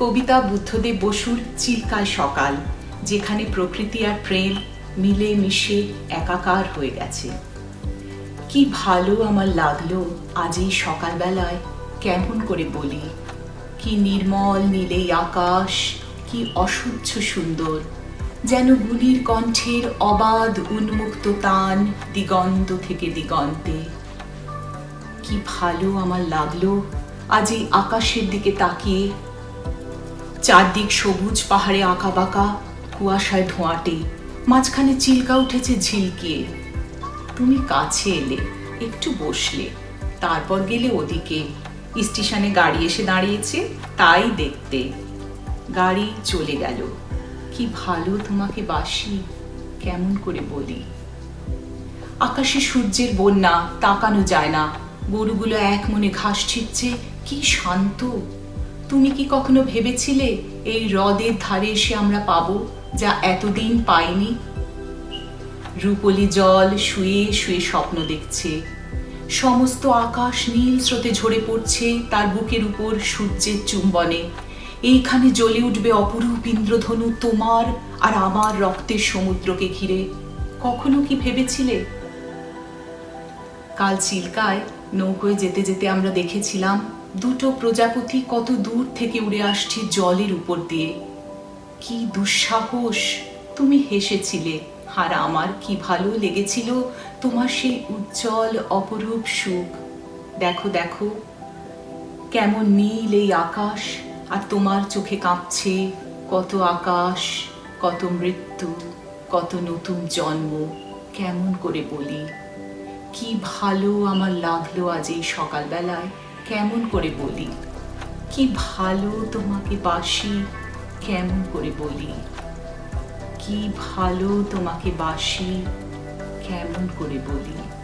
কবিতা বুদ্ধদেব বসুর চিল্কায় সকাল, যেখানে প্রকৃতি আর প্রেম মিলে মিশে একাকার হয়ে গেছে। কি ভালো আমার লাগল আজ এই সকালবেলায়, কেমন করে বলি? কি নির্মল নীলেই আকাশ, কি অসহ্য সুন্দর, যেন গুলির কণ্ঠের অবাধ উন্মুক্ত তান দিগন্ত থেকে দিগন্তে। কি ভালো আমার লাগল আজ এই আকাশের দিকে তাকিয়ে চারদিক সবুজ পাহাড়ে আঁকা বাঁকা, কুয়াশায় ধোঁয়াটে। মাঝখানে চিল্কা উঠেছে ঝিলকিয়ে। তুমি কাছে এলে, একটু বসলে, তারপর গেলে ওদিকে। স্টেশনে গাড়ি এসে দাঁড়িয়েছে, তাই দেখতে। গাড়ি চলে গেল। কি ভালো তোমাকে বাসি, কেমন করে বলি। আকাশে সূর্যের বন্যা, তাকানো যায় না। গরুগুলো এক মনে ঘাস ছিটছে, কি শান্ত। তুমি কি কখনো ভেবেছিলে এই হ্রদের ধারে এসে আমরা পাব যা এতদিন পাইনি? রূপলি জল শুয়ে শুয়ে স্বপ্ন দেখছে। সমস্ত আকাশ নীল স্রোতে ঝরে পড়ছে তার বুকের উপর সূর্যের চুম্বনে। এইখানে জ্বলে উঠবে অপরূপ ইন্দ্রধনু তোমার আর আমার রক্তের সমুদ্রকে ঘিরে। কখনো কি ভেবেছিলে? কাল চিল্কায় নৌকোয় যেতে যেতে আমরা দেখেছিলাম দুটো প্রজাপতি কত দূর থেকে উড়ে আসছে জলের উপর দিয়ে। কি দুঃসাহস! তুমি হেসেছিলে। আর আমার কি ভালো লেগেছিল তোমার সেই উজ্জ্বল অপরূপ সুখ। দেখো দেখো, কেমন নীল এই আকাশ, আর তোমার চোখে কাঁপছে কত আকাশ, কত মৃত্যু, কত নতুন জন্ম। কেমন করে বলি? কি ভালো আমার লাগল আজ এই সকালবেলায়। কেমন করে বলি? কি ভালো তোমাকে বাসি, কেমন করে বলি? কি ভালো তোমাকে বাসি, কেমন করে বলি?